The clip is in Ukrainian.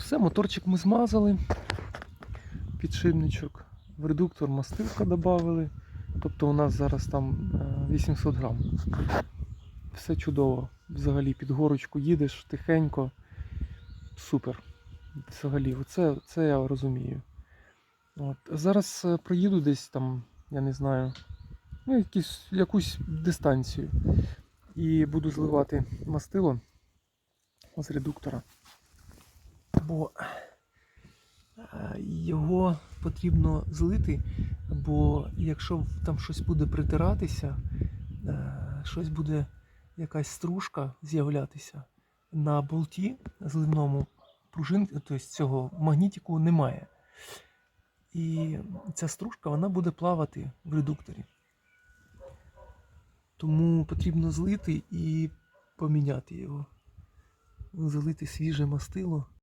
Все, моторчик ми змазали. Підшипничок. В редуктор мастилка додали. Тобто у нас зараз там е, 800 грам. Все чудово. Взагалі під горочку їдеш тихенько. Супер. Взагалі, оце, це я розумію. От. Зараз е, проїду десь там, я не знаю, ну, якісь, якусь дистанцію. І буду зливати мастило з редуктора. Бо е, його потрібно злити, бо якщо там щось буде притиратися, е, щось буде якась стружка з'являтися на болті зливному пружин, тобто цього магнітику немає. І ця стружка вона буде плавати в редукторі. Тому потрібно злити і поміняти його. Залити свіже мастило.